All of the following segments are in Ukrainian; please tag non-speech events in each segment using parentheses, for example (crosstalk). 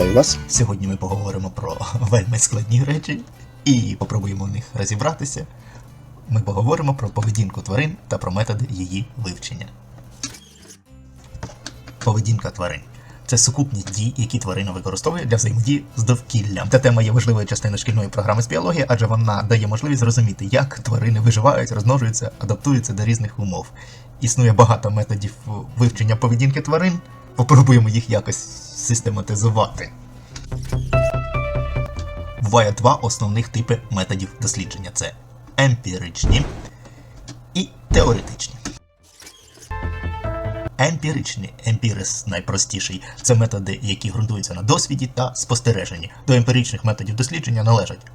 Вітаю вас. Сьогодні ми поговоримо про (laughs) вельми складні речі і попробуємо в них розібратися. Ми поговоримо про поведінку тварин та про методи її вивчення. Поведінка тварин це сукупність дій, які тварина використовує для взаємодії з довкіллям. Ця тема є важливою частиною шкільної програми з біології, адже вона дає можливість зрозуміти, як тварини виживають, розмножуються, адаптуються до різних умов. Існує багато методів вивчення поведінки тварин. Попробуємо їх якось систематизувати. Буває два основних типи методів дослідження: це емпіричні і теоретичні. Емпіричні, емпірис найпростіший, це методи, які ґрунтуються на досвіді та спостереженні. До емпіричних методів дослідження належать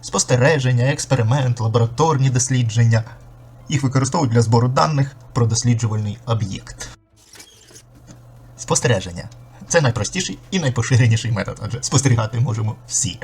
спостереження, експеримент, лабораторні дослідження. Їх використовують для збору даних про досліджувальний об'єкт. Спостереження це найпростіший і найпоширеніший метод, адже спостерігати можемо всі.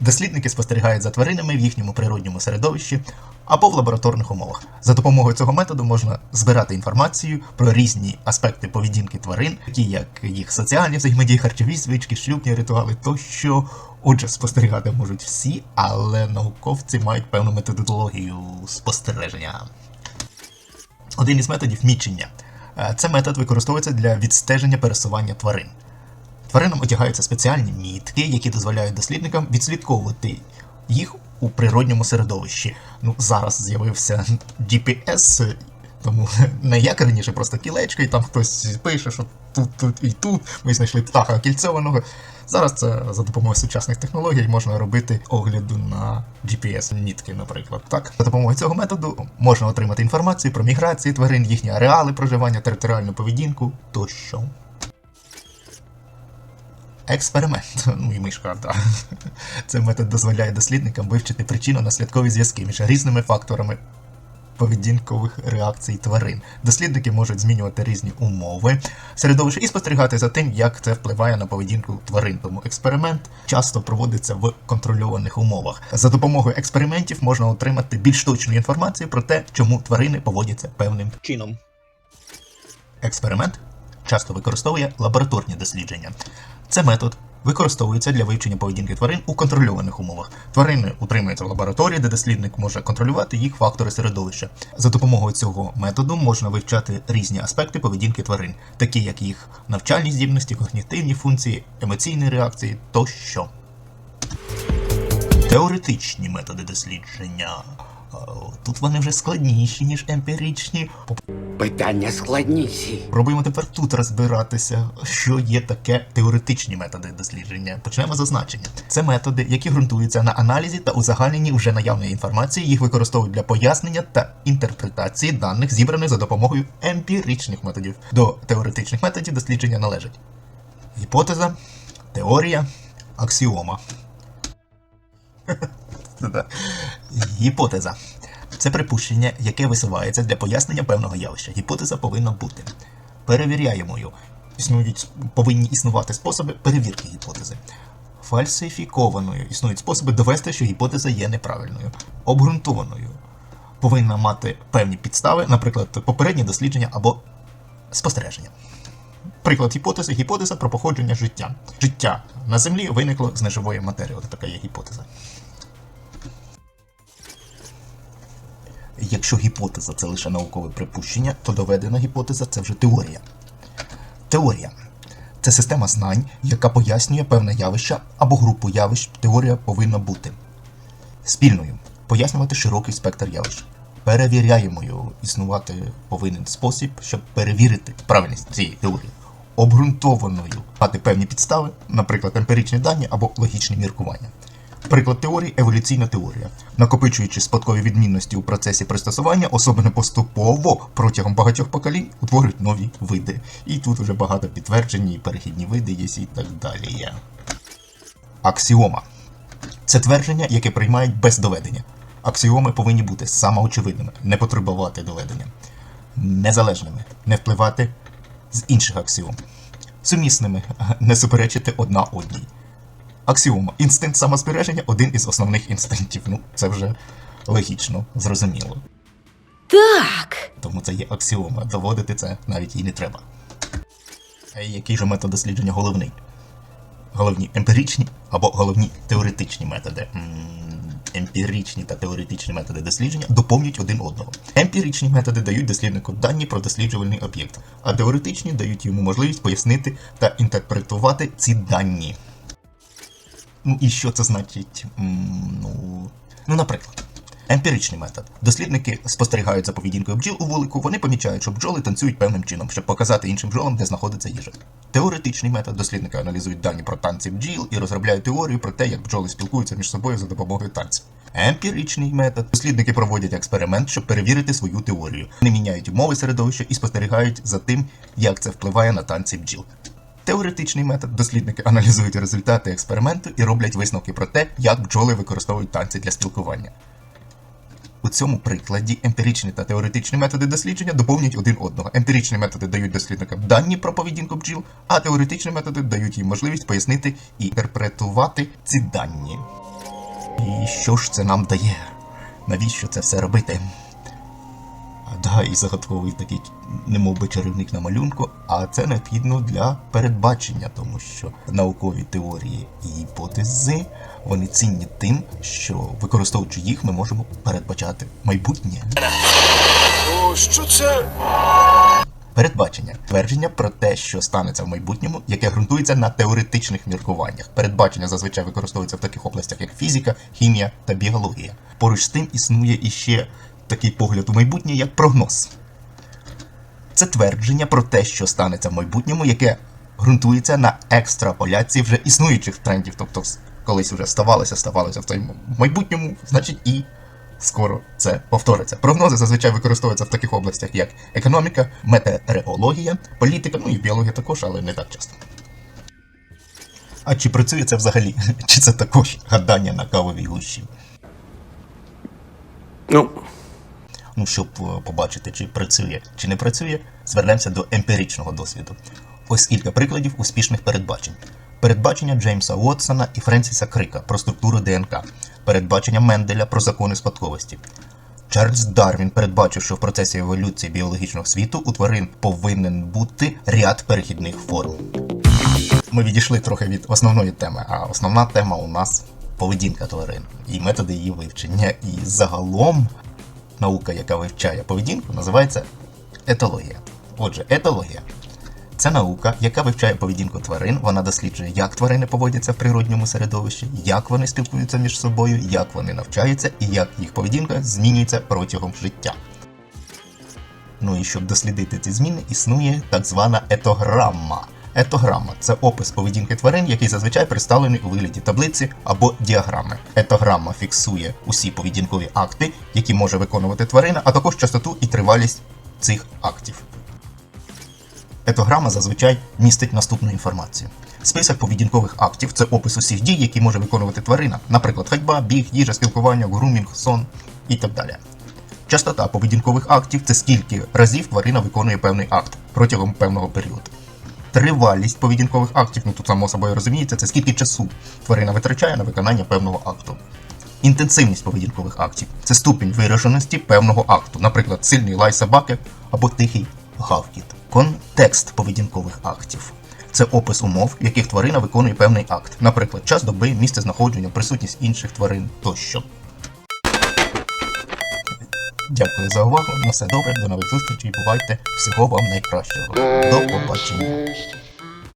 Дослідники спостерігають за тваринами в їхньому природньому середовищі або в лабораторних умовах. За допомогою цього методу можна збирати інформацію про різні аспекти поведінки тварин, такі як їх соціальні взаємодії, харчові звички, шлюбні ритуали тощо. Отже, спостерігати можуть всі, але науковці мають певну методологію спостереження. Один із методів мічення. Е, Це метод використовується для відстеження пересування тварин. Тваринам одягаються спеціальні мітки, які дозволяють дослідникам відслідковувати їх у природньому середовищі. Ну, зараз з'явився GPS, тому (laughs) не як раніше, просто кілечко, і там хтось пише, що тут, тут і тут ми знайшли птаха кільцьованого. Зараз це за допомогою сучасних технологій можна робити огляду на GPS-мітки, наприклад. Так, за допомогою цього методу можна отримати інформацію про міграції тварин, їхні ареали проживання, територіальну поведінку тощо. Експеримент. Ну і мишка, так. Цей метод дозволяє дослідникам вивчити причинно-наслідкові зв'язки між різними факторами поведінкових реакцій тварин. Дослідники можуть змінювати різні умови середовища і спостерігати за тим, як це впливає на поведінку тварин. Тому експеримент часто проводиться в контрольованих умовах. За допомогою експериментів можна отримати більш точну інформацію про те, чому тварини поводяться певним Чином. Експеримент часто використовує лабораторні дослідження. Це метод використовується для вивчення поведінки тварин у контрольованих умовах. Тварини утримуються в лабораторії, де дослідник може контролювати їх фактори середовища. За допомогою цього методу можна вивчати різні аспекти поведінки тварин, такі як їх навчальні здібності, когнітивні функції, емоційні реакції тощо. Теоретичні методи дослідження. Тут вони вже складніші, ніж емпіричні. Питання складніші. Пробуємо тепер тут розбиратися, що є таке теоретичні методи дослідження. Почнемо з означення. Це методи, які ґрунтуються на аналізі та узагальненні вже наявної інформації. Їх використовують для пояснення та інтерпретації даних, зібраних за допомогою емпіричних методів. До теоретичних методів дослідження належать гіпотеза, теорія, аксіома. (laughs) Гіпотеза. Це припущення, яке висувається для пояснення певного явища. Гіпотеза повинна бути перевіряємою. Існують, повинні існувати способи перевірки гіпотези. Фальсифікованою існують способи довести, що гіпотеза є неправильною. Обґрунтованою повинна мати певні підстави, наприклад, попереднє дослідження або спостереження. Приклад гіпотези гіпотеза про походження життя. Життя на Землі виникло з неживої матерії. Ось така є гіпотеза. Якщо гіпотеза це лише наукове припущення, то доведена гіпотеза це вже теорія. Теорія це система знань, яка пояснює певне явище або групу явищ. Теорія повинна бути спільною, пояснювати широкий спектр явищ. Перевіряємою існувати повинен спосіб, щоб перевірити правильність цієї теорії. Обґрунтованою мати певні підстави, наприклад, емпіричні дані або логічні міркування. Приклад теорії еволюційна теорія. Накопичуючи спадкові відмінності у процесі пристосування, особи не поступово протягом багатьох поколінь утворюють нові види. І тут вже багато підтверджень, і перехідні види є і так далі. Аксіома це твердження, яке приймають без доведення. Аксіоми повинні бути самоочевидними, не потребувати доведення, незалежними, не впливати з інших аксіом, сумісними, не суперечити одна одній. Аксіома. Інстинкт самозбереження один із основних інстинктів. Ну, це вже логічно, зрозуміло. Так. Тому це є аксіома. Доводити це навіть і не треба. А який же метод дослідження головний? головні емпіричні або головні теоретичні методи. Емпіричні та теоретичні методи дослідження доповнюють один одного. Емпіричні методи дають досліднику дані про досліджувальний об'єкт, а теоретичні дають йому можливість пояснити та інтерпретувати ці дані. Ну і що це значить? Ну, ну наприклад. Емпіричний метод. Дослідники спостерігають за поведінкою бджіл у вулику, вони помічають, що бджоли танцюють певним чином, щоб показати іншим бджолам, де знаходиться їжа. Теоретичний метод. Дослідники аналізують дані про танці бджіл і розробляють теорію про те, як бджоли спілкуються між собою за допомогою танців. Емпіричний метод. Дослідники проводять експеримент, щоб перевірити свою теорію. Вони міняють умови середовища і спостерігають за тим, як це впливає на танці бджіл. Теоретичний метод дослідники аналізують результати експерименту і роблять висновки про те, як бджоли використовують танці для спілкування. У цьому прикладі емпіричні та теоретичні методи дослідження доповнюють один одного. Емпіричні методи дають дослідникам дані про поведінку бджіл, а теоретичні методи дають їм можливість пояснити і інтерпретувати ці дані. І що ж це нам дає? Навіщо це все робити? А, Да, і загадковий такий, немов би чарівник на малюнку, а це необхідно для передбачення, тому що наукові теорії і гіпотези вони цінні тим, що використовуючи їх, ми можемо передбачати майбутнє. О, що це? Передбачення твердження про те, що станеться в майбутньому, яке ґрунтується на теоретичних міркуваннях. Передбачення зазвичай використовується в таких областях, як фізика, хімія та біологія. Поруч з тим існує іще такий погляд у майбутнє, як прогноз. Це твердження про те, що станеться в майбутньому, яке ґрунтується на екстраполяції вже існуючих трендів. Тобто, колись вже ставалося, ставалося в тому майбутньому, значить і скоро це повториться. Прогнози зазвичай використовуються в таких областях, як економіка, метеорологія, політика, ну і біологія також, але не так часто. А чи працює це взагалі? (laughs) Чи це також гадання на кавовій гущі? Ну, Ну, щоб е, побачити, чи працює, чи не працює, звернемося до емпіричного досвіду. Ось кілька прикладів успішних передбачень. Передбачення Джеймса Уотсона і Френсіса Крика про структуру ДНК, передбачення Менделя про закони спадковості. Чарльз Дарвін передбачив, що в процесі еволюції біологічного світу у тварин повинен бути ряд перехідних форм. Ми відійшли трохи від основної теми, а основна тема у нас поведінка тварин і методи її вивчення. І загалом наука, яка вивчає поведінку, називається етологія. Отже, етологія це наука, яка вивчає поведінку тварин. Вона досліджує, як тварини поводяться в природньому середовищі, як вони спілкуються між собою, як вони навчаються і як їх поведінка змінюється протягом життя. Ну і щоб дослідити ці зміни, існує так звана етограма. Етограма це опис поведінки тварин, який зазвичай представлений у вигляді таблиці або діаграми. Етограма фіксує усі поведінкові акти, які може виконувати тварина, а також частоту і тривалість цих актів. Етограма зазвичай містить наступну інформацію. Список поведінкових актів це опис усіх дій, які може виконувати тварина, наприклад, ходьба, біг, їжа, спілкування, грумінг, сон і так далі. Частота поведінкових актів це скільки разів тварина виконує певний акт протягом певного періоду. Тривалість поведінкових актів, ну тут само собою розуміється, це скільки часу тварина витрачає на виконання певного акту. Інтенсивність поведінкових актів це ступінь вираженості певного акту, наприклад, сильний лай собаки або тихий гавкіт. Контекст поведінкових актів це опис умов, в яких тварина виконує певний акт, наприклад, час доби, місце знаходження, присутність інших тварин тощо. Дякую за увагу. На все добре, до нових зустрічей. Бувайте. Всього вам найкращого. До побачення.